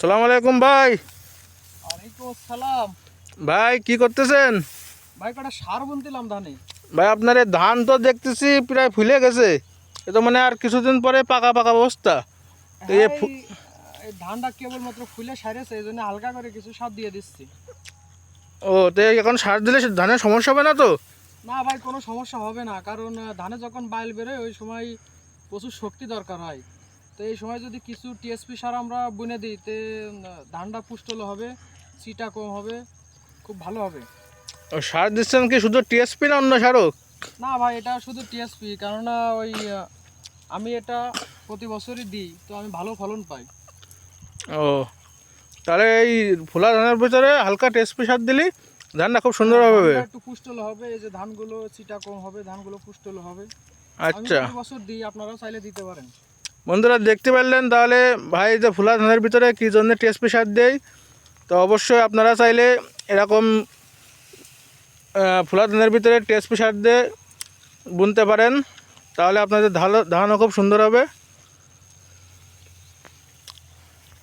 সালাম আলাইকুম ভাই। ওয়ালাইকুম আসসালাম। ভাই কি করতেছেন? ভাই কটা সার বুনতিলাম ধানে। ভাই আপনার এই ধান তো দেখতেছি প্রায় ফুলে গেছে। এ তো মানে আর কিছুদিন পরে পাকা পাকা অবস্থা। তো এই ধানটা কেবলমাত্র ফুলে সারেছে এই জন্য হালকা করে কিছু সার দিয়ে দিচ্ছি। ও তো এখন সার দিলে ধানের সমস্যা হবে না তো? না ভাই কোনো সমস্যা হবে না। কারণ ধানে যখন বাইল বেরোয় ওই সময় প্রচুর শক্তি দরকার হয়। তো এই সময় যদি কিছু টিএসপি সার আমরা বুনে দিই তে ধানটা পুষ্টল হবে চিটা কম হবে খুব ভালো হবে। সার দিচ্ছেন কি শুধু টিএসপি না অন্য সারও? না ভাই এটা শুধু টিএসপি কেননা ওই আমি এটা প্রতি বছরই দিই তো আমি ভালো ফলন পাই। ও তাহলে এই ফোলা ধানের ভিতরে হালকা টিএসপি সার দিলি ধানটা খুব সুন্দর হবে। একটু পুষ্টল হবে এই যে ধানগুলো চিটা কম হবে ধানগুলো পুষ্টল হবে। আচ্ছা। প্রতি বছর দিই আপনারাও চাইলে দিতে পারেন। বন্ধুরা দেখতে পারলেন, তাহলে ভাই যে ফুলা ধানের ভিতরে কী জন্য টিএসপি সার দেয়, তো অবশ্যই আপনারা চাইলে এরকম ফুলা ধানের ভিতরে টিএসপি সার দিয়ে বুনতে পারেন, তাহলে আপনাদের ধান ধানও খুব সুন্দর হবে।